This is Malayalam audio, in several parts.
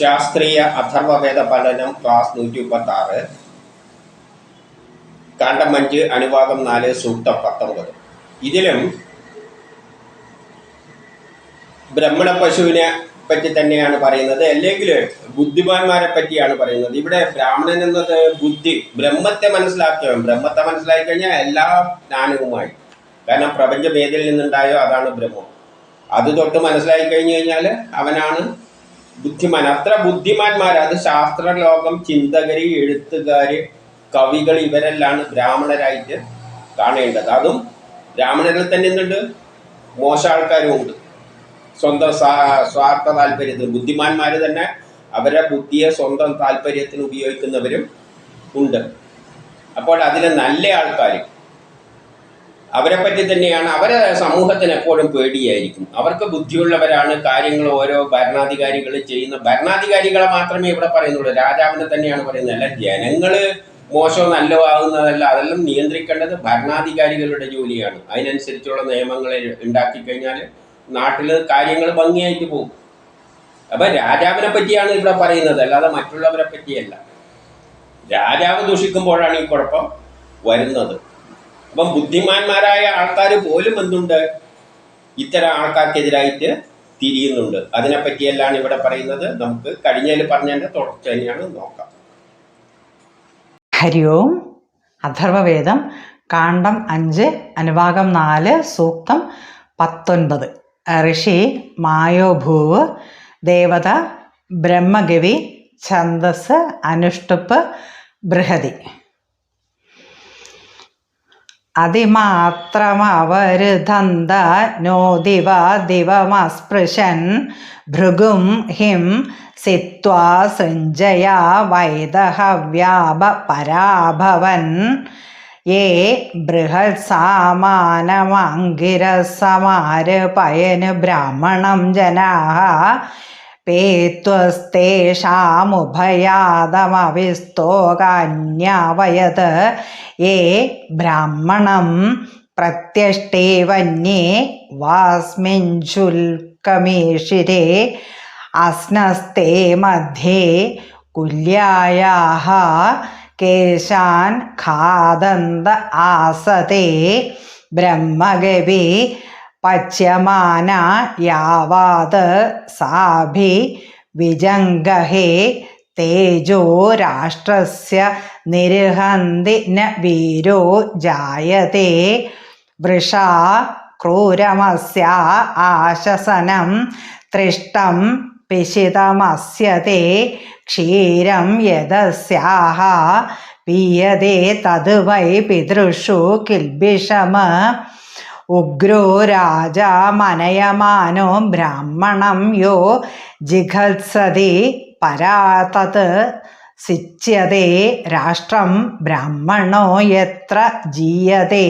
ശാസ്ത്രീയ അഥർവവേദ പഠനം ക്ലാസ് നൂറ്റി മുപ്പത്തി ആറ് കാണ്ടമഞ്ച് അനുവാദം നാല് സൂക്തം പത്തൊമ്പത്. ഇതിലും ബ്രഹ്മണ പശുവിനെ പറ്റി തന്നെയാണ് പറയുന്നത്. അല്ലെങ്കിൽ ബുദ്ധിമാന്മാരെ പറ്റിയാണ് പറയുന്നത്. ഇവിടെ ബ്രാഹ്മണൻ എന്നത് ബുദ്ധി ബ്രഹ്മത്തെ മനസ്സിലാക്കിയവൻ. ബ്രഹ്മത്തെ മനസ്സിലാക്കി കഴിഞ്ഞാൽ എല്ലാ ജ്ഞാനവുമായി. കാരണം പ്രപഞ്ച ഭേദയിൽ നിന്നുണ്ടായോ അതാണ് ബ്രഹ്മം. അത് തൊട്ട് മനസ്സിലാക്കി കഴിഞ്ഞു കഴിഞ്ഞാൽ അവനാണ് ബുദ്ധിമാൻ. അത്ര ബുദ്ധിമാന്മാർ അത് ശാസ്ത്ര ലോകം ചിന്തകര് എഴുത്തുകാര് കവികൾ ഇവരെല്ലാം ബ്രാഹ്മണരായിട്ട് കാണേണ്ടത്. അതും ബ്രാഹ്മണരിൽ തന്നെ എന്തുണ്ട്? മോശ ആൾക്കാരും ഉണ്ട്. സ്വന്തം സ്വാർത്ഥ താല്പര്യത്തിന്. ബുദ്ധിമാന്മാർ തന്നെ അവരുടെ ബുദ്ധിയെ സ്വന്തം താല്പര്യത്തിന് ഉപയോഗിക്കുന്നവരും ഉണ്ട്. അപ്പോൾ അതിലെ നല്ല ആൾക്കാർ അവരെ പറ്റി തന്നെയാണ് അവരെ സമൂഹത്തിന് എപ്പോഴും പേടിയായിരിക്കും. അവർക്ക് ബുദ്ധിയുള്ളവരാണ് കാര്യങ്ങൾ ഓരോ ഭരണാധികാരികൾ ചെയ്യുന്ന ഭരണാധികാരികളെ മാത്രമേ ഇവിടെ പറയുന്നുള്ളൂ. രാജാവിനെ തന്നെയാണ് പറയുന്നത്. അല്ല ജനങ്ങൾ മോശമോ നല്ലോ ആകുന്നതല്ല അതെല്ലാം നിയന്ത്രിക്കേണ്ടത് ഭരണാധികാരികളുടെ ജോലിയാണ്. അതിനനുസരിച്ചുള്ള നിയമങ്ങൾ ഉണ്ടാക്കി കഴിഞ്ഞാൽ നാട്ടിൽ കാര്യങ്ങൾ ഭംഗിയായിട്ട് പോകും. അപ്പൊ രാജാവിനെ പറ്റിയാണ് ഇവിടെ പറയുന്നത്. അല്ലാതെ മറ്റുള്ളവരെ പറ്റിയല്ല. രാജാവ് ദൂഷിക്കുമ്പോഴാണ് ഈ കുഴപ്പം വരുന്നത്. അപ്പം ബുദ്ധിമാന്മാരായ ആൾക്കാർ പോലും എന്തുണ്ട്? ഇത്തരം ആൾക്കാർക്കെതിരായിട്ട് തിരിയുന്നുണ്ട്. അതിനെപ്പറ്റിയെല്ലാം ഇവിടെ പറയുന്നത് നമുക്ക് കഴിഞ്ഞതിൽ പറഞ്ഞതിന്റെ തുടർച്ച തന്നെയാണ് നോക്കാം. ഹരി ഓം. അഥർവവേദം കാണ്ഡം അഞ്ച് അനുഭാഗം നാല് സൂക്തം പത്തൊൻപത്. ഋഷി മായോഭൂവ് ദേവത ബ്രഹ്മഗവി ഛന്ദസ് അനുഷ്ടുപ്പ് ബൃഹതി അതിമാത്രമവരുധന്ത നോദിവ ദിവമസ്പൃശൻ ഭൃഗും ഹിം സിത്വാ സഞ്ജയ വൈദഹവ്യാപ പരാഭവൻ. യേ ബൃഹത്സാമാനമങ്കിരസമാരപയന് ബ്രാഹ്മണം ജനാः പേത്വസ്തേഷാമുഭയാദമവിസ്തോകാന്യാവയത് ഏ ബ്രാഹ്മണം പ്രത്യഷ്ടേ വന്യേ വാസ്മിഞ്ചുൽക്കമീഷിരേ അസ്നസ്തേ മധ്യേ കുല്യായാഹ കേശാൻ ഖാദന്ത ആസതേ ബ്രഹ്മഗവി പച്യമാന യാവാത് സാഭി വിജംഗഹേ തേജോ രാഷ്ട്രസ്യ നിരുഹന്തി ന വീരോ ജായതേ. വൃഷാ ക്രൂരമസ്യ ആശസനം തൃഷ്ടം പിശിതമസ്യതേ. ക്ഷീരം യദസ്യാഹ പീയതേ തത് വൈ പിതൃഷു കിൽബിഷമ ഉഗ്രോ രാജ മനയമാനോ ബ്രാഹ്മണം യോ ജിഘത്സതി പരാതത് സിച്യതേ രാഷ്ട്രം ബ്രാഹ്മണോ എത്ര ജീയതേ.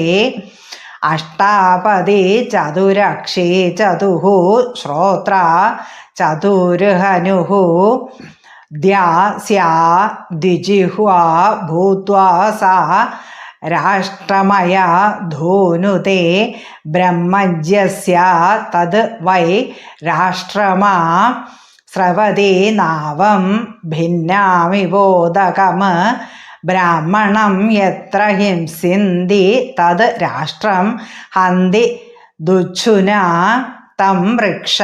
അഷ്ടാപതി ചതുരക്ഷി ചതുഹു ശ്രോത്ര ചതുർഹനുഃ ദ്യാസ്യാ ദ്വിജിഹ്വാ ഭൂത്വാ സാ രാഷ്ട്രമയ ധൂനുതേ ബ്രഹ്മജ്യസ്യ തത് വൈ രാഷ്ട്രമാ സ്രവതി നാവം ഭിന്നാമിബോധകം ബ്രാഹ്മണം എത്ര ഹിംസിന്തി തത് രാഷ്ട്രം ഹന്തി ദുച്ഛുന തം വൃക്ഷ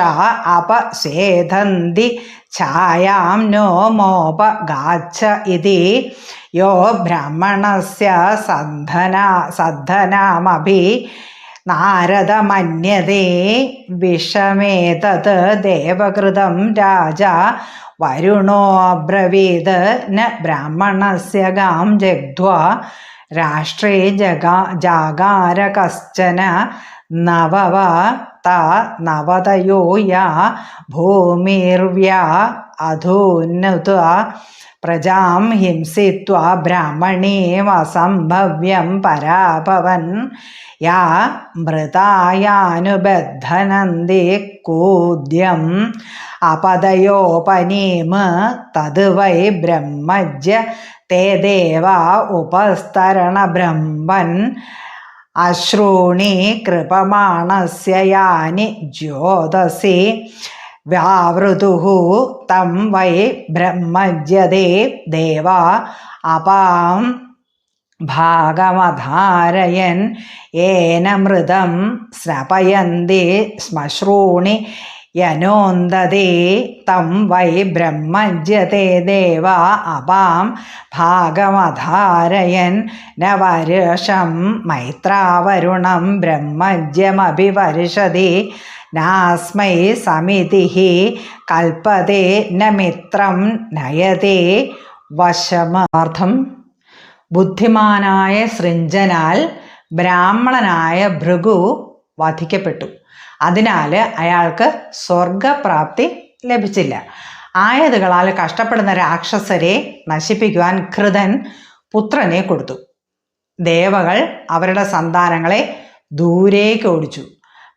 അപസ്വേധന്തി ഛായാം നോ മോപഗാച്ഛ ഇതി. യോ ബ്രാഹ്മണസ്യ സന്ധന സദ്ധനമഭി. നാരദമന്യതേ വിഷമേതത് ദേവകൃതം രാജ. വരുണോ അബ്രവീത് ന ബ്രാഹ്മണസ്യ ഗാം ജഗ്ധ്വ. രാഷ്ട്രേ ജഗാ ജാഗാര കശ്ചന നവവ. ത നവതയോ യാ ഭൂമിർവ്യാ അധൂന്നുത പ്രജാം ഹിംസിത്വാ ബ്രാഹ്മണീമസംഭവ്യം പരാഭവൻ യാ മൃതായാനുബദ്ധനന്തി കൂദ്യം അപദയോപനീമ തത് വൈ ബ്രഹ്മജ്യ തേ ദേവ ഉപസ്തരണ ബ്രഹ്മൻ അശ്രൂണി കൃപമാണസ്യ യാനി ജ്യോതസി. വ്യാവൃതുഹു തം വൈ ബ്രഹ്മജ്യതേ ദേവ അപാം ഭാഗമധാരയൻ. ഏനമൃതം സ്നപയന്തി ശ്മശ്രൂണി യനോന്തതേ തം വൈ ബ്രഹ്മജ്യതേ ദേവ അപാം ഭാഗമധാരയൻ നവരുഷം മൈത്രാവരുണം ബ്രഹ്മജ്യമഭിവർഷതി നാസ്മൈ സമിതി കൽപ്പതേ നമിത്രം മിത്രം നയതേ വശമാർത്ഥം. ബുദ്ധിമാനായ സൃഞ്ജനാൽ ബ്രാഹ്മണനായ ഭൃഗു വധിക്കപ്പെട്ടു. അതിനാൽ അയാൾക്ക് സ്വർഗപ്രാപ്തി ലഭിച്ചില്ല. ആയതുകളാൽ കഷ്ടപ്പെടുന്ന രാക്ഷസരെ നശിപ്പിക്കുവാൻ കൃതൻ പുത്രനെ കൊടുത്തു. ദേവകൾ അവരുടെ സന്താനങ്ങളെ ദൂരേക്ക് ഓടിച്ചു.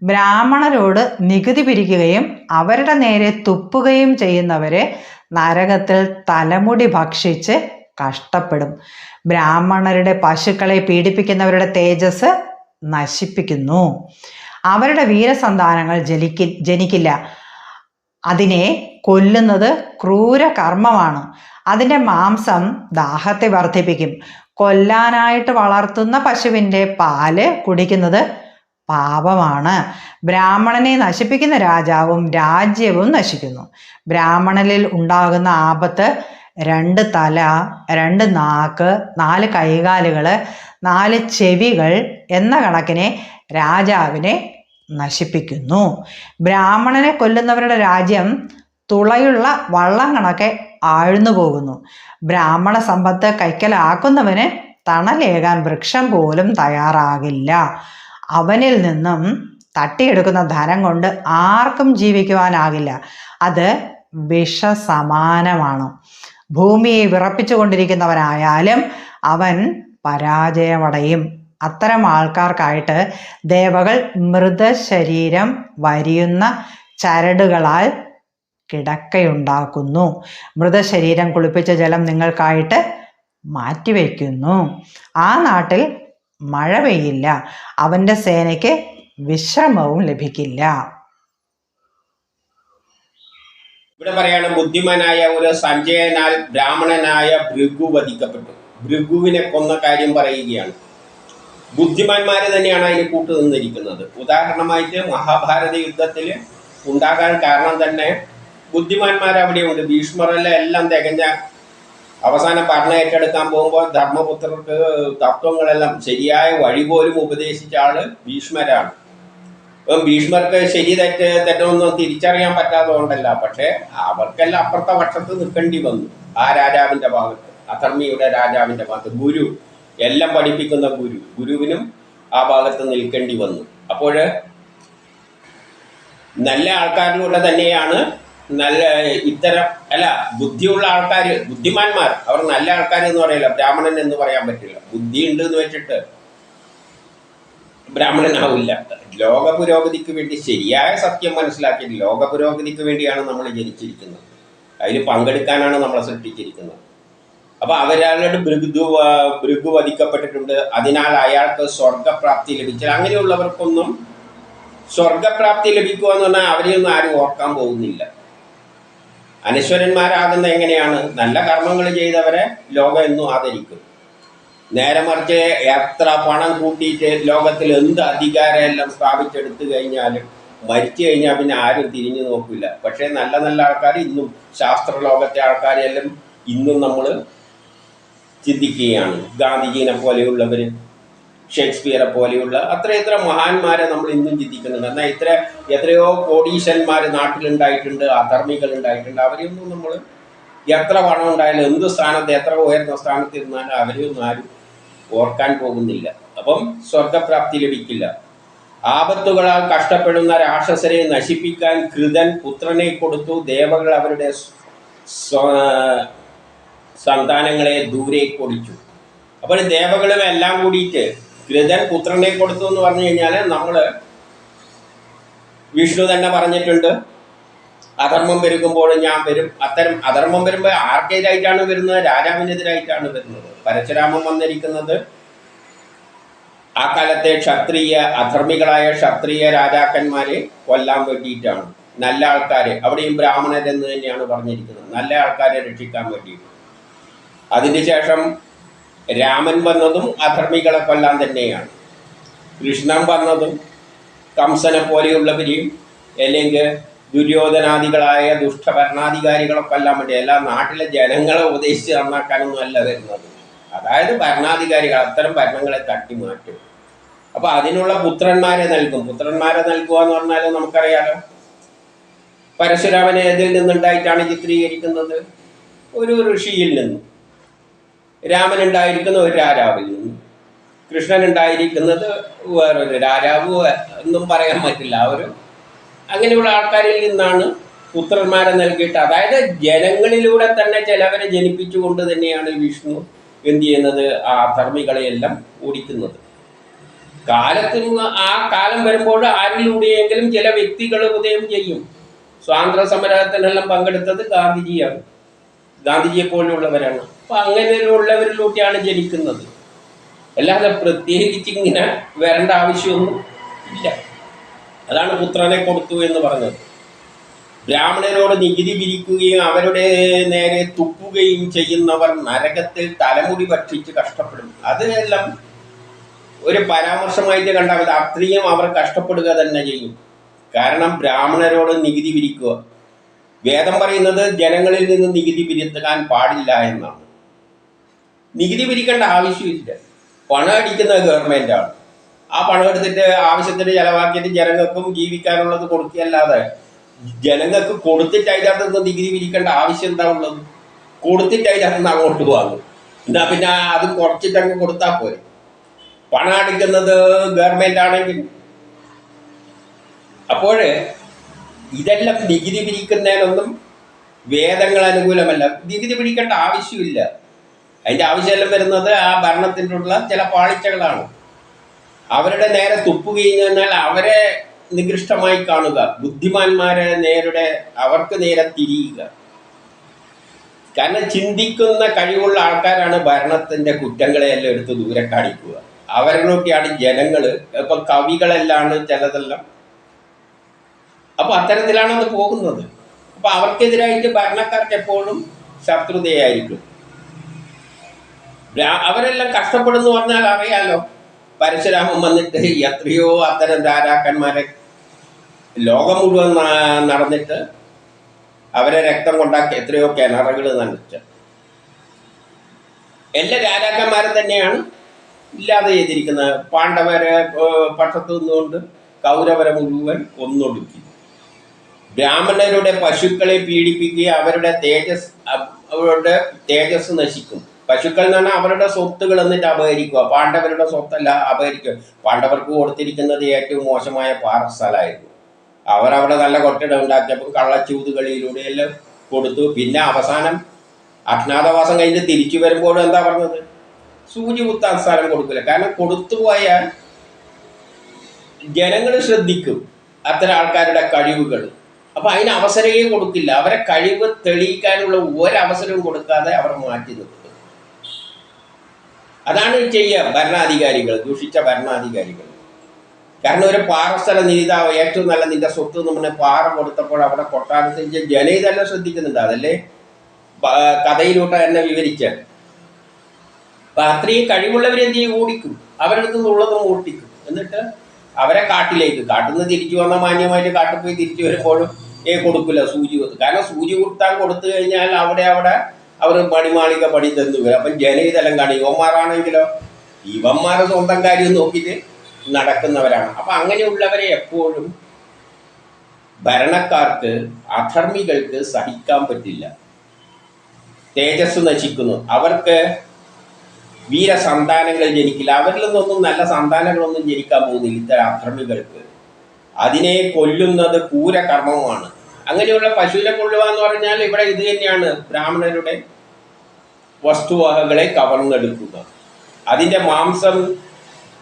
ബ്രാഹ്മണരോട് നികുതി പിരിക്കുകയും അവരുടെ നേരെ തുപ്പുകയും ചെയ്യുന്നവരെ നരകത്തിൽ തലമുടി ഭക്ഷിച്ച് കഷ്ടപ്പെടും. ബ്രാഹ്മണരുടെ പശുക്കളെ പീഡിപ്പിക്കുന്നവരുടെ തേജസ് നശിപ്പിക്കുന്നു. അവരുടെ വീരസന്താനങ്ങൾ ജനിക്കി ജനിക്കില്ല. അതിനെ കൊല്ലുന്നത് ക്രൂര കർമ്മമാണ് അതിന്റെ മാംസം ദാഹത്തെ വർദ്ധിപ്പിക്കും. കൊല്ലാനായിട്ട് വളർത്തുന്ന പശുവിന്റെ പാൽ കുടിക്കുന്നത് പാപമാണ്. ബ്രാഹ്മണനെ നശിപ്പിക്കുന്ന രാജാവും രാജ്യവും നശിക്കുന്നു. ബ്രാഹ്മണനിൽ ഉണ്ടാകുന്ന ആപത്ത് രണ്ട് തല രണ്ട് നാക്ക് നാല് കൈകാലുകൾ നാല് ചെവികൾ എന്ന കണക്കിനെ രാജാവിനെ നശിപ്പിക്കുന്നു. ബ്രാഹ്മണനെ കൊല്ലുന്നവരുടെ രാജ്യം തുളയുള്ള വള്ളം കണക്കെ ആഴ്ന്നു പോകുന്നു. ബ്രാഹ്മണ സമ്പത്ത് കൈക്കലാക്കുന്നവന് തണലേകാൻ വൃക്ഷം പോലും തയ്യാറാകില്ല. അവനിൽ നിന്നും തട്ടിയെടുക്കുന്ന ധനം കൊണ്ട് ആർക്കും ജീവിക്കുവാനാകില്ല. അത് വിഷസമാനമാണ്. ഭൂമിയെ വിറപ്പിച്ചുകൊണ്ടിരിക്കുന്നവനായാലും അവൻ പരാജയമടയും. അത്തരം ആൾക്കാർക്കായിട്ട് ദേവകൾ മൃതശരീരം വരിയുന്ന ചരടുകളാൽ കിടക്കയുണ്ടാക്കുന്നു. മൃതശരീരം കുളിപ്പിച്ച ജലം നിങ്ങൾക്കായിട്ട് മാറ്റിവെക്കുന്നു. ആ നാട്ടിൽ മഴ പെയ്യില്ല. അവന്റെ സേനയ്ക്ക് വിശ്രമവും ലഭിക്കില്ല. ഇവിടെ പറയാണ് ബുദ്ധിമാനായ ഒരു സഞ്ജയനാൽ ബ്രാഹ്മണനായ ഭൃഗു വധിക്കപ്പെട്ടു. ഭൃഗുവിനെ കൊന്ന കാര്യം പറയുകയാണ്. ബുദ്ധിമാന്മാര് തന്നെയാണ് അതിന് കൂട്ടു നിന്നിരിക്കുന്നത്. ഉദാഹരണമായിട്ട് മഹാഭാരത യുദ്ധത്തിൽ ഉണ്ടാകാൻ കാരണം തന്നെ ബുദ്ധിമാന്മാർ അവിടെയുണ്ട്. ഭീഷ്മറെല്ലാം എല്ലാം തികഞ്ഞ അവസാനം ഭരണം ഏറ്റെടുക്കാൻ പോകുമ്പോൾ ധർമ്മപുത്രർക്ക് തത്വങ്ങളെല്ലാം ശരിയായ വഴി പോലും ഉപദേശിച്ച ആൾ ഭീഷ്മരാണ്. ഇപ്പം ഭീഷ്മർക്ക് ശരി തെറ്റ് തെറ്റൊന്നും തിരിച്ചറിയാൻ പറ്റാത്തതുകൊണ്ടല്ല. പക്ഷേ അവർക്കെല്ലാം അപ്പുറത്തെ പക്ഷത്ത് നിൽക്കേണ്ടി വന്നു ആ രാജാവിന്റെ ഭാഗത്ത് അധർമ്മിയുടെ രാജാവിന്റെ ഭാഗത്ത്. ഗുരു എല്ലാം പഠിപ്പിക്കുന്ന ഗുരു. ഗുരുവിനും ആ ഭാഗത്ത് നിൽക്കേണ്ടി വന്നു. അപ്പോൾ നല്ല ആൾക്കാരിലൂടെ തന്നെയാണ് നല്ല ഇത്തരം അല്ല ബുദ്ധിയുള്ള ആൾക്കാർ ബുദ്ധിമാന്മാർ. അവർ നല്ല ആൾക്കാർ എന്ന് പറയില്ല ബ്രാഹ്മണൻ എന്ന് പറയാൻ പറ്റില്ല. ബുദ്ധി ഉണ്ട് എന്ന് വെച്ചിട്ട് ബ്രാഹ്മണനാവില്ല. ലോക പുരോഗതിക്ക് വേണ്ടി ശരിയായ സത്യം മനസ്സിലാക്കി ലോക പുരോഗതിക്ക് വേണ്ടിയാണ് നമ്മൾ ജനിച്ചിരിക്കുന്നത്. അതിൽ പങ്കെടുക്കാനാണ് നമ്മളെ സൃഷ്ടിച്ചിരിക്കുന്നത്. അപ്പൊ അവരാളുടെ ഭൃഗു ഭൃഗു വധിക്കപ്പെട്ടിട്ടുണ്ട് അതിനാൽ അയാൾക്ക് സ്വർഗപ്രാപ്തി ലഭിച്ചാൽ അങ്ങനെയുള്ളവർക്കൊന്നും സ്വർഗപ്രാപ്തി ലഭിക്കുക എന്ന് പറഞ്ഞാൽ അവരെയൊന്നും ആരും ഓർക്കാൻ പോകുന്നില്ല. അനശ്വരന്മാരാകുന്ന എങ്ങനെയാണ്? നല്ല കർമ്മങ്ങൾ ചെയ്തവരെ ലോകം എന്നും ആദരിക്കും. നേരെ മറിച്ച് എത്ര പണം കൂട്ടിയിട്ട് ലോകത്തിൽ എന്ത് അധികാരമെല്ലാം സ്ഥാപിച്ചെടുത്തു കഴിഞ്ഞാലും മരിച്ചു കഴിഞ്ഞാൽ പിന്നെ ആരും തിരിഞ്ഞു നോക്കില്ല പക്ഷേ നല്ല നല്ല ആൾക്കാർ ഇന്നും ശാസ്ത്ര ലോകത്തെ ആൾക്കാരെല്ലാം ഇന്നും നമ്മൾ ചിന്തിക്കുകയാണ്. ഗാന്ധിജീനെ പോലെയുള്ളവർ ഷേക്സ്പിയറെ പോലെയുള്ള അത്ര എത്ര മഹാന്മാരെ നമ്മൾ ഇന്നും ചിന്തിക്കുന്നുണ്ട്. എന്നാൽ ഇത്ര എത്രയോ കോടീശന്മാർ നാട്ടിലുണ്ടായിട്ടുണ്ട് അധർമ്മികൾ ഉണ്ടായിട്ടുണ്ട് അവരെയൊന്നും നമ്മൾ എത്ര പണം ഉണ്ടായാലും എന്ത് സ്ഥാനത്ത് എത്ര ഉയർന്ന സ്ഥാനത്ത് ഇരുന്നാലും അവരെയൊന്നും ആരും ഓർക്കാൻ പോകുന്നില്ല. അപ്പം സ്വർഗപ്രാപ്തി ലഭിക്കില്ല. ആപത്തുകളാൽ കഷ്ടപ്പെടുന്ന രാക്ഷസരെ നശിപ്പിക്കാൻ കൃതൻ പുത്രനെ കൊടുത്തു. ദേവകൾ അവരുടെ സന്താനങ്ങളെ ദൂരെ കൊടിച്ചു. അപ്പോൾ ദേവകളും എല്ലാം കൂടിയിട്ട് കൃതൻ പുത്രനെ കൊടുത്തു എന്ന് പറഞ്ഞു കഴിഞ്ഞാൽ നമ്മൾ വിഷ്ണു തന്നെ പറഞ്ഞിട്ടുണ്ട്. അധർമ്മം പെരുകുമ്പോൾ ഞാൻ വരും. അത്തരം അധർമ്മം വരുമ്പോൾ ആർക്കെതിരായിട്ടാണ് വരുന്നത്? രാജാവിനെതിരായിട്ടാണ് വരുന്നത്. പരശുരാമൻ വന്നിരിക്കുന്നത്. ആ കാലത്തെ ക്ഷത്രിയ അധർമ്മികളായ ക്ഷത്രിയ രാജാക്കന്മാരെ കൊല്ലാൻ വേണ്ടിയിട്ടാണ്. നല്ല ആൾക്കാരെ അവിടെയും ബ്രാഹ്മണരെന്ന് തന്നെയാണ് പറഞ്ഞിരിക്കുന്നത്. നല്ല ആൾക്കാരെ രക്ഷിക്കാൻ വേണ്ടിയിട്ട്. അതിനുശേഷം രാമൻ വന്നതും അധർമ്മികളെ കൊല്ലാൻ തന്നെയാണ്. കൃഷ്ണൻ വന്നതും കംസനെ പോലെയുള്ളവരെയും അല്ലെങ്കിൽ ദുര്യോധനാദികളായ ദുഷ്ടഭരണാധികാരികളെ കൊല്ലാൻ വേണ്ടി. എല്ലാ നാട്ടിലെ ജനങ്ങളെ ഉപദേശിച്ച് നന്നാക്കാനൊന്നും അല്ല വരുന്നത്. അതായത് ഭരണാധികാരികൾ അത്തരം ഭരണങ്ങളെ തട്ടിമാറ്റും അപ്പൊ അതിനുള്ള പുത്രന്മാരെ നൽകും. പുത്രന്മാരെ നൽകുക എന്ന് പറഞ്ഞാൽ നമുക്കറിയാലോ? പരശുരാമനെ ഇതിൽ നിന്നുണ്ടായിട്ടാണ് ചിത്രീകരിക്കുന്നത്. ഒരു ഋഷിയിൽ നിന്നും. രാമൻ ഉണ്ടായിരിക്കുന്ന ഒരു രാജാവിൽ നിന്നും. കൃഷ്ണൻ ഉണ്ടായിരിക്കുന്നത് വേറൊരു രാജാവ് എന്നും പറയാൻ പറ്റില്ല. ഒരു അങ്ങനെയുള്ള ആൾക്കാരിൽ നിന്നാണ് പുത്രന്മാരെ നൽകിയിട്ട്. അതായത് ജനങ്ങളിലൂടെ തന്നെ ചിലവരെ ജനിപ്പിച്ചുകൊണ്ട് തന്നെയാണ് വിഷ്ണു എന്ത് ചെയ്യുന്നത്? ആ ധർമ്മികളെയെല്ലാം ഓടിക്കുന്നത്. കാലത്തിന് ആ കാലം വരുമ്പോൾ ആരിലൂടെയെങ്കിലും ചില വ്യക്തികൾ ഉദയം ചെയ്യും. സ്വാതന്ത്ര്യ സമരത്തിനെല്ലാം പങ്കെടുത്തത് ഗാന്ധിജിയാണ്. ഗാന്ധിജിയെ പോലെയുള്ളവരാണ്. അപ്പൊ അങ്ങനെയുള്ളവരിലൂടെയാണ് ജനിക്കുന്നത്. അല്ലാതെ പ്രത്യേകിച്ച് ഇങ്ങനെ വരേണ്ട ആവശ്യമൊന്നും ഇല്ല. അതാണ് പുത്രനെ കൊടുത്തു എന്ന് പറഞ്ഞത്. ബ്രാഹ്മണരോട് നികുതി പിരിക്കുകയും അവരുടെ നേരെ തുപ്പുകയും ചെയ്യുന്നവർ നരകത്തിൽ തലമുടി ഭക്ഷിച്ച് കഷ്ടപ്പെടും അതെല്ലാം ഒരു പരാമർശമായിട്ട് കണ്ടാൽ. അത്രയും അവർ കഷ്ടപ്പെടുക തന്നെ ചെയ്യും. കാരണം ബ്രാഹ്മണരോട് നികുതി പിരിക്കുക വേദം പറയുന്നത് ജനങ്ങളിൽ നിന്ന് നികുതി പിരിക്കാൻ പാടില്ല എന്നാണ്. നികുതി പിരിക്കേണ്ട ആവശ്യമില്ല. പണം അടിക്കുന്നത് ഗവൺമെന്റാണ് ആ പണം എടുത്തിട്ട് ആവശ്യത്തിന് ചെലവാക്കിയിട്ട് ജനങ്ങൾക്കും ജീവിക്കാനുള്ളത് കൊടുക്കുകയല്ലാതെ ജനങ്ങൾക്ക് കൊടുത്തിട്ട് അതിനകത്ത് നിന്ന് നികുതി പിരിക്കേണ്ട ആവശ്യം എന്താ ഉള്ളത്? കൊടുത്തിട്ട് അതിനകത്ത് നിന്ന് അങ്ങോട്ട് വാങ്ങും. എന്നാ പിന്നെ അത് കുറച്ചിട്ട് അങ്ങ് കൊടുത്താൽ പോരെ. പണം അടിക്കുന്നത് ഗവൺമെന്റ് ആണെങ്കിൽ. അപ്പോൾ ഇതെല്ലാം നികുതി പിരിക്കുന്നതിനൊന്നും വേദങ്ങൾ അനുകൂലമല്ല. ഡിഗ്രി പിടിക്കേണ്ട ആവശ്യമില്ല. അതിന്റെ ആവശ്യമെല്ലാം വരുന്നത് ആ ഭരണത്തിനുള്ള ചില പാളിച്ചകളാണ്. അവരുടെ നേരെ തുപ്പുകയും കഴിഞ്ഞാൽ അവരെ നികൃഷ്ടമായി കാണുക. ബുദ്ധിമാന്മാരെ നേരുടെ അവർക്ക് നേരെ തിരിയുക. കാരണം ചിന്തിക്കുന്ന കഴിവുള്ള ആൾക്കാരാണ് ഭരണത്തിന്റെ കുറ്റങ്ങളെയെല്ലാം എടുത്ത് ദൂരെ കാണിക്കുക. അവരിലൊക്കെയാണ് ജനങ്ങൾ ഇപ്പൊ കവികളെല്ലാം ചിലതെല്ലാം. അപ്പൊ അത്തരത്തിലാണ് അത് പോകുന്നത്. അപ്പൊ അവർക്കെതിരായിട്ട് ഭരണക്കാർക്ക് എപ്പോഴും ശത്രുതയായിരിക്കും. അവരെല്ലാം കഷ്ടപ്പെടുന്നു പറഞ്ഞാൽ അറിയാലോ. പരശുരാമൻ വന്നിട്ട് എത്രയോ അത്തരം രാജാക്കന്മാരെ ലോകം മുഴുവൻ നടന്നിട്ട് അവരെ രക്തം കൊണ്ടാക്കി എത്രയോ കിണറുകൾ നനച്ച്. എല്ലാ രാജാക്കന്മാരും തന്നെയാണ് ഇല്ലാതെ ചെയ്തിരിക്കുന്നത്. പാണ്ഡവരെ പക്ഷത്തു നിന്നുകൊണ്ട് കൗരവരെ മുഴുവൻ ഒന്നൊടുക്കി ബ്രാഹ്മണരുടെ പശുക്കളെ പീഡിപ്പിക്കുക അവരുടെ തേജസ് അവരുടെ തേജസ് നശിക്കും. പശുക്കൾ എന്ന് പറഞ്ഞാൽ അവരുടെ സ്വത്തുകൾ എന്നിട്ട് അപഹരിക്കുക. പാണ്ഡവരുടെ സ്വത്തല്ല അപഹരിക്കുക. പാണ്ഡവർക്ക് കൊടുത്തിരിക്കുന്നത് ഏറ്റവും മോശമായ പാറസ്ഥലമായിരുന്നു. അവർ അവിടെ നല്ല കൊട്ടിടം ഉണ്ടാക്കിയപ്പോൾ എല്ലാം കൊടുത്തു. പിന്നെ അവസാനം അജ്ഞാതവാസം കഴിഞ്ഞ് തിരിച്ചു വരുമ്പോഴും എന്താ പറഞ്ഞത്? സൂചി കുത്താൻ സ്ഥലം കൊടുക്കില്ല. കാരണം കൊടുത്തു പോയാൽ ജനങ്ങൾ ശ്രദ്ധിക്കും അത്തരം ആൾക്കാരുടെ കഴിവുകൾ. അപ്പൊ അതിന് അവസരമേ കൊടുക്കില്ല. അവരെ കഴിവ് തെളിയിക്കാനുള്ള ഒരവസരവും കൊടുക്കാതെ അവർ മാറ്റി നിർത്തും. അതാണ് ചെയ്യുക ഭരണാധികാരികൾ ദൂഷിച്ച ഭരണാധികാരികൾ. കാരണം ഒരു പാറസ്ഥല നീതാവ് ഏറ്റവും നല്ല നിന്റെ സ്വത്ത് നമ്മുടെ പാറ കൊടുത്തപ്പോൾ അവിടെ കൊട്ടാരത്തിൽ ജന ഇതെല്ലാം ശ്രദ്ധിക്കുന്നുണ്ട് അതല്ലേ? കഥയിലൂട്ട് കഥയിലൂടെ തന്നെ വിവരിച്ച. അപ്പൊ അത്രയും കഴിവുള്ളവർ എന്ത് ചെയ്യും? ഓടിക്കും. അവരുടെ നിന്നുള്ളതും ഓടിക്കും. എന്നിട്ട് അവരെ കാട്ടിലേക്ക് കാട്ടിൽ നിന്ന് തിരിച്ചു വന്ന മാന്യമായിട്ട് കാട്ടിൽ പോയി തിരിച്ചു വരുമ്പോഴും ഏ കൊടുക്കില്ല സൂചി കൊടുത്തു. കാരണം സൂചി കൊടുത്താൽ കൊടുത്തു കഴിഞ്ഞാൽ അവിടെ അവിടെ അവർ പണിമാളിക പണി തന്നു. വരും അപ്പം ജനയിതെല്ലാം കാണും ഇവന്മാരാണെങ്കിലോ? ഇവന്മാരെ സ്വന്തം കാര്യം നോക്കിയിട്ട് നടക്കുന്നവരാണ്. അപ്പൊ അങ്ങനെയുള്ളവരെ എപ്പോഴും ഭരണക്കാർക്ക് അധർമ്മികൾക്ക് സഹിക്കാൻ പറ്റില്ല. തേജസ് നശിക്കുന്നു. അവർക്ക് വീരസന്താനങ്ങൾ ജനിക്കില്ല. അവരിൽ നിന്നൊന്നും നല്ല സന്താനങ്ങളൊന്നും ജനിക്കാൻ പോകുന്നില്ല ഇത്തരം അധർമ്മികൾക്ക്. അതിനെ കൊല്ലുന്നത് ക്രൂരകർമ്മമാണ്. അങ്ങനെയുള്ള പശുവിനെ കൊള്ളുക എന്ന് പറഞ്ഞാൽ ഇവിടെ ഇത് തന്നെയാണ് ബ്രാഹ്മണരുടെ വസ്തുവകകളെ കവർന്നെടുക്കുക. അതിന്റെ മാംസം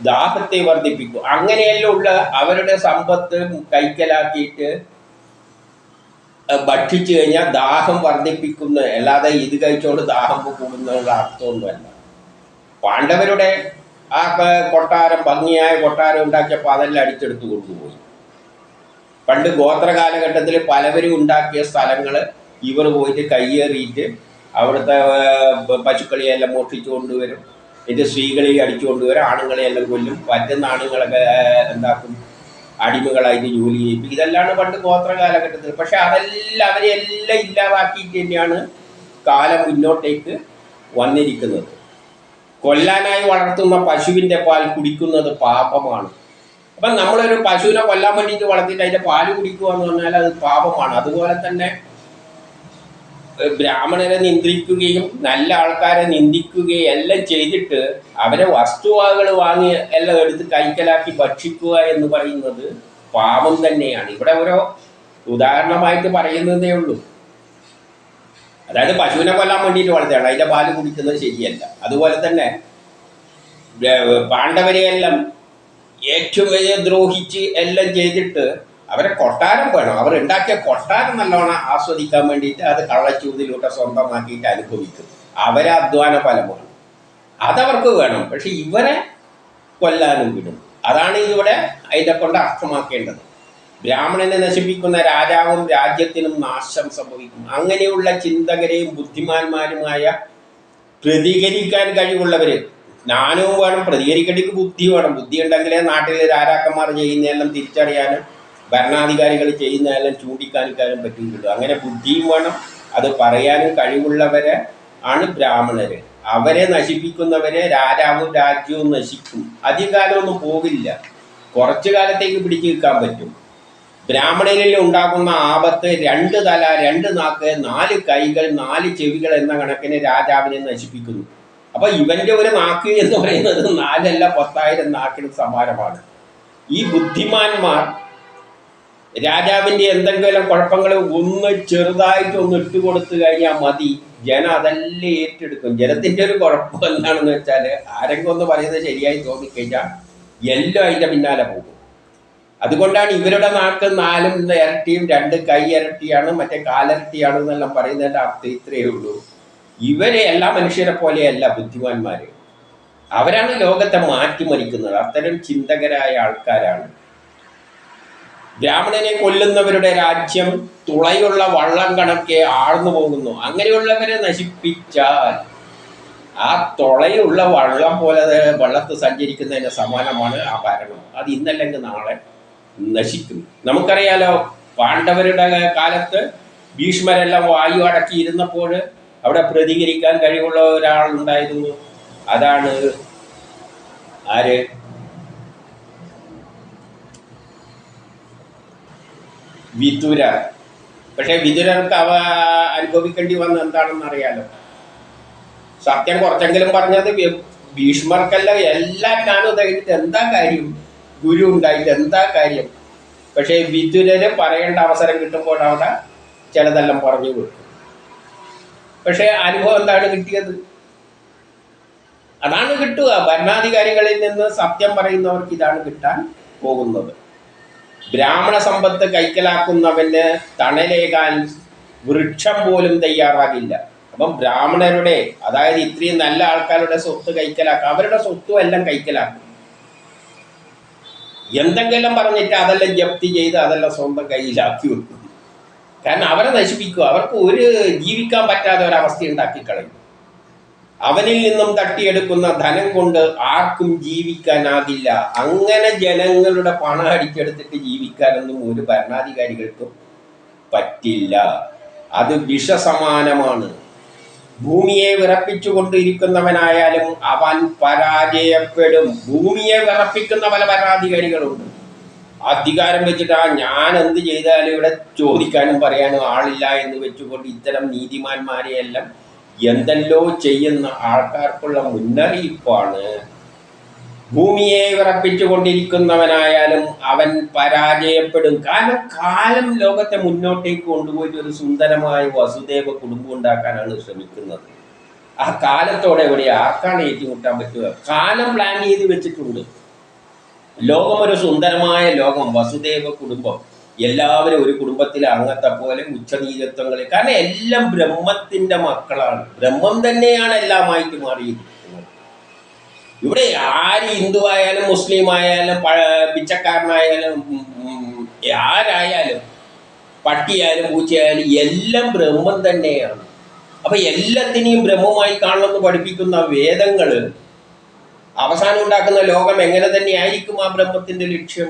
ദാഹത്തെ വർദ്ധിപ്പിക്കും. അങ്ങനെയെല്ലാം ഉള്ള അവരുടെ സമ്പത്ത് കൈക്കലാക്കിയിട്ട് ഭക്ഷിച്ചു കഴിഞ്ഞാൽ ദാഹം വർദ്ധിപ്പിക്കുന്ന അല്ലാതെ ഇത് കഴിച്ചുകൊണ്ട് ദാഹം കൂടുന്നുള്ള അർത്ഥമൊന്നുമല്ല. പാണ്ഡവരുടെ ആ കൊട്ടാരം ഭംഗിയായ കൊട്ടാരം ഉണ്ടാക്കിയപ്പോൾ അതെല്ലാം അടിച്ചെടുത്ത് കൊണ്ടുപോയി. പണ്ട് ഗോത്ര കാലഘട്ടത്തിൽ പലവരും ഉണ്ടാക്കിയ സ്ഥലങ്ങൾ ഇവർ പോയിട്ട് കയ്യേറിയിട്ട് അവിടുത്തെ പശുക്കളിയെല്ലാം മോഷിച്ചു കൊണ്ടുവരും. ഇത് സ്ത്രീകളെ അടിച്ചു കൊണ്ടുവരും ആണുങ്ങളെയെല്ലാം കൊല്ലും പറ്റുന്ന ആണുങ്ങളൊക്കെ എന്താക്കും അടിമകളായിട്ട് ജോലി ചെയ്യിപ്പിക്കും. ഇതെല്ലാം പണ്ട് ഗോത്ര കാലഘട്ടത്തിൽ. പക്ഷെ അതെല്ലാം അവരെല്ലാം ഇല്ലാതാക്കിയിട്ട് തന്നെയാണ് കാലം മുന്നോട്ടേക്ക് വന്നിരിക്കുന്നത്. കൊല്ലാനായി വളർത്തുന്ന പശുവിന്റെ പാൽ കുടിക്കുന്നത് പാപമാണ്. അപ്പം നമ്മളൊരു പശുവിനെ കൊല്ലാൻ വേണ്ടിയിട്ട് വളർത്തിയിട്ട് അതിന്റെ പാൽ കുടിക്കുക എന്ന് പറഞ്ഞാൽ അത് പാപമാണ്. അതുപോലെ തന്നെ ബ്രാഹ്മണരെ നിന്ദിക്കുകയും നല്ല ആൾക്കാരെ നിന്ദിക്കുകയും എല്ലാം ചെയ്തിട്ട് അവരെ വസ്തുവകൾ വാങ്ങി എല്ലാം എടുത്ത് കൈക്കലാക്കി ഭക്ഷിക്കുക എന്ന് പറയുന്നത് പാപം തന്നെയാണ്. ഇവിടെ ഓരോ ഉദാഹരണമായിട്ട് പറയുന്നതേ ഉള്ളൂ. അതായത് പശുവിനെ കൊല്ലാൻ വേണ്ടിയിട്ട് വളർത്തുകയാണ്. അതിന്റെ പാൽ കുടിക്കുന്നത് ശരിയല്ല. അതുപോലെ തന്നെ പാണ്ഡവരെയെല്ലാം ഏറ്റവും വലിയ ദ്രോഹിച്ച് എല്ലാം ചെയ്തിട്ട് അവരെ കൊട്ടാരം വേണം. അവർ ഉണ്ടാക്കിയ കൊട്ടാരം നല്ലോണം ആസ്വദിക്കാൻ വേണ്ടിയിട്ട് അത് കള്ളച്ചൂതിലൂടെ സ്വന്തമാക്കിയിട്ട് അനുഭവിക്കും. അവരെ അധ്വാന ഫലമാണ്. അതവർക്ക് വേണം. പക്ഷെ ഇവരെ കൊല്ലാനും വിടും. അതാണ് ഇവിടെ അതിനെ കൊണ്ട് അർത്ഥമാക്കേണ്ടത്. ബ്രാഹ്മണനെ നശിപ്പിക്കുന്ന രാജാവും രാജ്യത്തിനും നാശം സംഭവിക്കും. അങ്ങനെയുള്ള ചിന്തകരെയും ബുദ്ധിമാന്മാരുമായ പ്രതികരിക്കാൻ കഴിവുള്ളവര് ജ്ഞാനവും വേണം പ്രതികരിക്കേണ്ടി ബുദ്ധി വേണം. ബുദ്ധി ഉണ്ടെങ്കിലേ നാട്ടിലെ രാജാക്കന്മാർ ചെയ്യുന്നതെല്ലാം തിരിച്ചറിയാനും ഭരണാധികാരികൾ ചെയ്യുന്നതെല്ലാം ചൂണ്ടിക്കാണിക്കാനും പറ്റുന്നുള്ളൂ അങ്ങനെ ബുദ്ധിയും വേണം അത് പറയാനും കഴിവുള്ളവരെ ആണ് ബ്രാഹ്മണര്. അവരെ നശിപ്പിക്കുന്നവരെ രാജാവും രാജ്യവും നശിക്കും. അധികാരമൊന്നും പോകില്ല കുറച്ചു കാലത്തേക്ക് പിടിച്ചു നിൽക്കാൻ പറ്റും. ബ്രാഹ്മണനിൽ ഉണ്ടാകുന്ന ആപത്ത് രണ്ട് തല രണ്ട് നാക്ക് നാല് കൈകൾ നാല് ചെവികൾ എന്ന കണക്കിന് രാജാവിനെ നശിപ്പിക്കുന്നു. അപ്പൊ ഇവന്റെ ഒരു നാക്ക് എന്ന് പറയുന്നത് നാലല്ല പത്തായിരം നാക്കിന് സമാനമാണ്. ഈ ബുദ്ധിമാന്മാർ രാജാവിന്റെ എന്തെങ്കിലും കുഴപ്പങ്ങൾ ഒന്ന് ചെറുതായിട്ട് ഒന്ന് ഇട്ട് കൊടുത്തു കഴിഞ്ഞാൽ മതി. ജനം അതെല്ലാം ഏറ്റെടുക്കും. ജനത്തിന്റെ ഒരു കുഴപ്പം എന്താണെന്ന് വെച്ചാൽ ആരെങ്കിലും ഒന്ന് പറയുന്നത് ശരിയായി തോന്നിക്കഴിഞ്ഞാൽ എല്ലാം അതിന്റെ പിന്നാലെ പോകും. അതുകൊണ്ടാണ് ഇവരുടെ നാക്ക് നാലും ഇരട്ടിയും രണ്ട് കൈ ഇരട്ടിയാണ് മറ്റേ കാലിരട്ടിയാണ് എന്നെല്ലാം പറയുന്നതിന്റെ അർത്ഥം ഇത്രയേ ഉള്ളൂ. ഇവരെ എല്ലാ മനുഷ്യരെ പോലെയല്ല ബുദ്ധിമാന്മാര്. അവരാണ് ലോകത്തെ മാറ്റിമറിക്കുന്നത്. അത്തരം ചിന്തകരായ ആൾക്കാരാണ്. ബ്രാഹ്മണനെ കൊല്ലുന്നവരുടെ രാജ്യം തുളയുള്ള വള്ളം കണക്കെ ആഴ്ന്നു പോകുന്നു. അങ്ങനെയുള്ളവരെ നശിപ്പിച്ചാൽ ആ തുളയുള്ള വള്ളം പോലെ വള്ളത്ത് സഞ്ചരിക്കുന്നതിന് സമാനമാണ് ആ ഭരണം. അത് ഇന്നല്ലെങ്കിൽ നാളെ നശിക്കും. നമുക്കറിയാലോ പാണ്ഡവരുടെ കാലത്ത് ഭീഷ്മരെല്ലാം വായു അടക്കിയിരുന്നപ്പോൾ അവിടെ പ്രതികരിക്കാൻ കഴിവുള്ള ഒരാളുണ്ടായിരുന്നു അതാണ് ആര്? വിതുര. പക്ഷെ വിതുരർക്ക് അവ അനുഭവിക്കേണ്ടി വന്ന എന്താണെന്ന് അറിയാലോ? സത്യം കുറച്ചെങ്കിലും പറഞ്ഞത് ഭീഷ്മർക്കല്ല എല്ലാ തികഞ്ഞിട്ട് എന്താ കാര്യം? ഗുരു ഉണ്ടായിട്ട് എന്താ കാര്യം? പക്ഷേ വിതുരന് പറയേണ്ട അവസരം കിട്ടുമ്പോൾ അവിടെ ചിലതെല്ലാം പറഞ്ഞു കൊടുക്കും. പക്ഷേ അനുഭവം എന്താണ് കിട്ടിയത്? അതാണ് കിട്ടുക. ഭരണാധികാരികളിൽ നിന്ന് സത്യം പറയുന്നവർക്ക് ഇതാണ് കിട്ടാൻ പോകുന്നത്. ബ്രാഹ്മണ സമ്പത്ത് കൈക്കലാക്കുന്നവന് തണലേകാൻ വൃക്ഷം പോലും തയ്യാറാകില്ല. അപ്പം ബ്രാഹ്മണരുടെ അതായത് ഇത്രയും നല്ല ആൾക്കാരുടെ സ്വത്ത് കൈക്കലാക്കുക അവരുടെ സ്വത്തും എല്ലാം കൈക്കലാക്കും. എന്തെങ്കിലും പറഞ്ഞിട്ട് അതെല്ലാം ജപ്തി ചെയ്ത് അതെല്ലാം സ്വന്തം കയ്യിലാക്കി വെക്കും. കാരണം അവരെ നശിപ്പിക്കുക. അവർക്ക് ഒരു ജീവിക്കാൻ പറ്റാത്ത ഒരവസ്ഥ ഉണ്ടാക്കി കളയും അവനിൽ നിന്നും തട്ടിയെടുക്കുന്ന ധനം കൊണ്ട് ആർക്കും ജീവിക്കാനാകില്ല. അങ്ങനെ ജനങ്ങളുടെ പണം അടിച്ചെടുത്തിട്ട് ജീവിക്കാനൊന്നും ഒരു ഭരണാധികാരികൾക്കും പറ്റില്ല. അത് വിഷസമാനമാണ്. ഭൂമിയെ വിറപ്പിച്ചുകൊണ്ടിരിക്കുന്നവനായാലും അവൻ പരാജയപ്പെടും. ഭൂമിയെ വിറപ്പിക്കുന്ന പല ഭരണാധികാരികളുണ്ട്. അധികാരം വെച്ചിട്ട് ആ ഞാൻ എന്ത് ചെയ്താലും ഇവിടെ ചോദിക്കാനും പറയാനും ആളില്ല എന്ന് വെച്ചുകൊണ്ട് ഇത്തരം നീതിമാന്മാരെയെല്ലാം എന്തെല്ലോ ചെയ്യുന്ന ആൾക്കാർക്കുള്ള മുന്നറിയിപ്പാണ്. ഭൂമിയെ വിറപ്പിച്ചുകൊണ്ടിരിക്കുന്നവനായാലും അവൻ പരാജയപ്പെടും. കാരണം കാലം ലോകത്തെ മുന്നോട്ടേക്ക് കൊണ്ടുപോയിട്ട് ഒരു സുന്ദരമായ വസുദേവ കുടുംബം ഉണ്ടാക്കാനാണ് ശ്രമിക്കുന്നത്. ആ കാലത്തോടെ എവിടെ ആർക്കാണ് ഏറ്റുമുട്ടാൻ പറ്റുക? കാലം പ്ലാൻ ചെയ്ത് വെച്ചിട്ടുണ്ട്. ലോകം ഒരു സുന്ദരമായ ലോകം വസുദേവ കുടുംബം. എല്ലാവരും ഒരു കുടുംബത്തിലെ അംഗത്തെ പോലെ ഉച്ചനീചത്വങ്ങൾ കാരണം എല്ലാം ബ്രഹ്മത്തിന്റെ മക്കളാണ്. ബ്രഹ്മം തന്നെയാണ് എല്ലാമായിട്ട് മാറിയിരിക്കുന്നത്. ഇവിടെ ആര് ഹിന്ദു ആയാലും മുസ്ലിം ആയാലും പിച്ചക്കാരനായാലും ആരായാലും പട്ടിയായാലും പൂച്ചയായാലും എല്ലാം ബ്രഹ്മം തന്നെയാണ്. അപ്പൊ എല്ലാത്തിനെയും ബ്രഹ്മമായി കാണണമെന്ന് പഠിപ്പിക്കുന്ന വേദങ്ങൾ അവസാനം ഉണ്ടാക്കുന്ന ലോകം എങ്ങനെ തന്നെയായിരിക്കും ആ ബ്രഹ്മത്തിന്റെ ലക്ഷ്യം?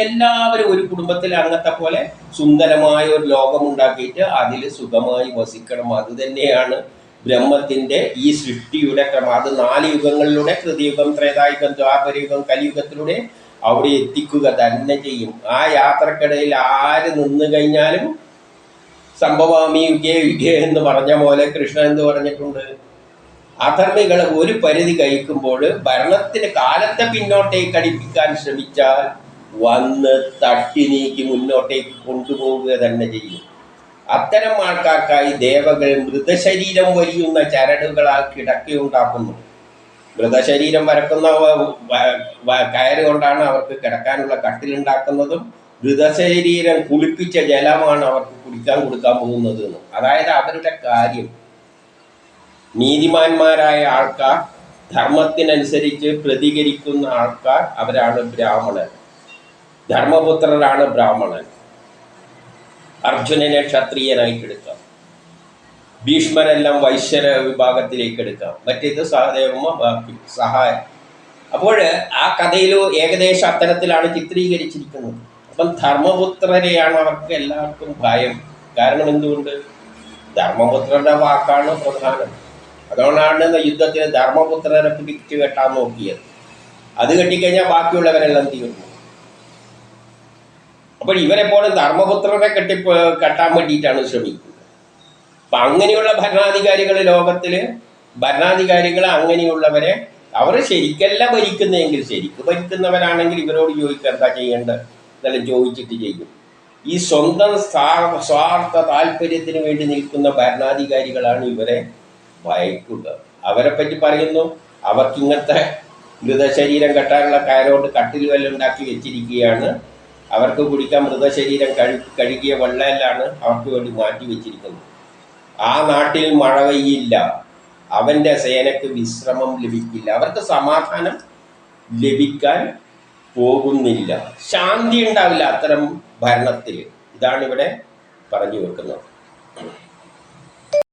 എല്ലാവരും ഒരു കുടുംബത്തിൽ അംഗത്തെ പോലെ സുന്ദരമായ ഒരു ലോകം ഉണ്ടാക്കിയിട്ട് അതിൽ സുഖമായി വസിക്കണം. അത് തന്നെയാണ് ബ്രഹ്മത്തിന്റെ ഈ സൃഷ്ടിയുടെ ക്രമം. അത് നാല് യുഗങ്ങളിലൂടെ കൃതിയുഗം ത്രേതായുഗം ദ്വാപരയുഗം കലിയുഗത്തിലൂടെ അവിടെ എത്തിക്കുക തന്നെ ചെയ്യും. ആ യാത്രക്കിടയിൽ ആര് നിന്നു കഴിഞ്ഞാലും സംഭവാമി യുഗേ യുഗേ എന്ന് പറഞ്ഞ പോലെ കൃഷ്ണൻ എന്ന് പറഞ്ഞിട്ടുണ്ട്? അധർമ്മികൾ ഒരു പരിധി കഴിക്കുമ്പോൾ ഭരണത്തിന് കാലത്തെ പിന്നോട്ടേക്ക് അടിപ്പിക്കാൻ ശ്രമിച്ചാൽ വന്ന് തട്ടി നീക്കി മുന്നോട്ടേക്ക് കൊണ്ടുപോവുക തന്നെ ചെയ്യും. അത്തരം ആൾക്കാർക്കായി ദേവകൾ മൃതശരീരം വലിയുന്ന ചരടുകളാൽ കിടക്കയുണ്ടാക്കുന്നു. മൃതശരീരം വരക്കുന്ന കയറ് കൊണ്ടാണ് അവർക്ക് കിടക്കാനുള്ള കട്ടിലുണ്ടാക്കുന്നതും മൃതശരീരം കുളിപ്പിച്ച ജലമാണ് അവർക്ക് കുടിക്കാൻ കൊടുക്കാൻ പോകുന്നത്. അതായത് അവരുടെ കാര്യം. നീതിമാന്മാരായ ആൾക്കാർ ധർമ്മത്തിനനുസരിച്ച് പ്രതികരിക്കുന്ന ആൾക്കാർ അവരാണ് ബ്രാഹ്മണൻ ധർമ്മപുത്രരാണ് ബ്രാഹ്മണൻ. അർജുനനെ ക്ഷത്രിയനായിട്ട് എടുക്കാം ഭീഷ്മരെല്ലാം വൈശ്വര വിഭാഗത്തിലേക്ക് എടുക്കാം. മറ്റേത് സഹദേവമ്മ ബാക്കി സഹായ. അപ്പോൾ ആ കഥയിൽ ഏകദേശം അത്തരത്തിലാണ് ചിത്രീകരിച്ചിരിക്കുന്നത്. അപ്പം ധർമ്മപുത്രരെയാണ് അവർക്ക് എല്ലാവർക്കും ഭയം. കാരണം എന്തുകൊണ്ട്? ധർമ്മപുത്രരുടെ വാക്കാണ് പ്രധാനം. അതുകൊണ്ടാണ് യുദ്ധത്തിന് ധർമ്മപുത്രരെ പിടിച്ചു കെട്ടാൻ നോക്കിയത്. അത് കെട്ടിക്കഴിഞ്ഞാൽ ബാക്കിയുള്ളവരെല്ലാം തീർന്നു. അപ്പോൾ ഇവരെപ്പോഴും ധർമ്മപുത്രരെ കെട്ടി കെട്ടാൻ വേണ്ടിയിട്ടാണ് ശ്രമിക്കുന്നത്. അപ്പം അങ്ങനെയുള്ള ഭരണാധികാരികൾ ലോകത്തിൽ ഭരണാധികാരികൾ അങ്ങനെയുള്ളവരെ അവർ ശരിക്കല്ല ഭരിക്കുന്നതെങ്കിൽ ശരിക്ക് ഭരിക്കുന്നവരാണെങ്കിൽ ഇവരോട് ചോദിക്കുക എന്താ ചെയ്യേണ്ടത്? നല്ല ചോദിച്ചിട്ട് ചെയ്യും. ഈ സ്വന്തം സ്വാർത്ഥ താല്പര്യത്തിന് വേണ്ടി നിൽക്കുന്ന ഭരണാധികാരികളാണ് ഇവരെ ഭയക്കുന്നത്. അവരെ പറ്റി പറയുന്നു അവർക്ക് ഇങ്ങനത്തെ മൃതശരീരം കെട്ടാനുള്ള കയറോട്ട് കട്ടിൽ വല്ല ഉണ്ടാക്കി വെച്ചിരിക്കുകയാണ്. അവർക്ക് കുടിക്കാൻ മൃതശരീരം കഴി കഴുകിയ വെള്ളമെല്ലാണ് അവർക്ക് വേണ്ടി മാറ്റി വെച്ചിരിക്കുന്നത്. ആ നാട്ടിൽ മഴ പെയ്യില്ല. അവന്റെ സേനക്ക് വിശ്രമം ലഭിക്കില്ല. അവർക്ക് സമാധാനം ലഭിക്കാൻ പോകുന്നില്ല. ശാന്തി ഉണ്ടാവില്ല അത്തരം ഭരണത്തിൽ. ഇതാണ് ഇവിടെ പറഞ്ഞു വെക്കുന്നത്.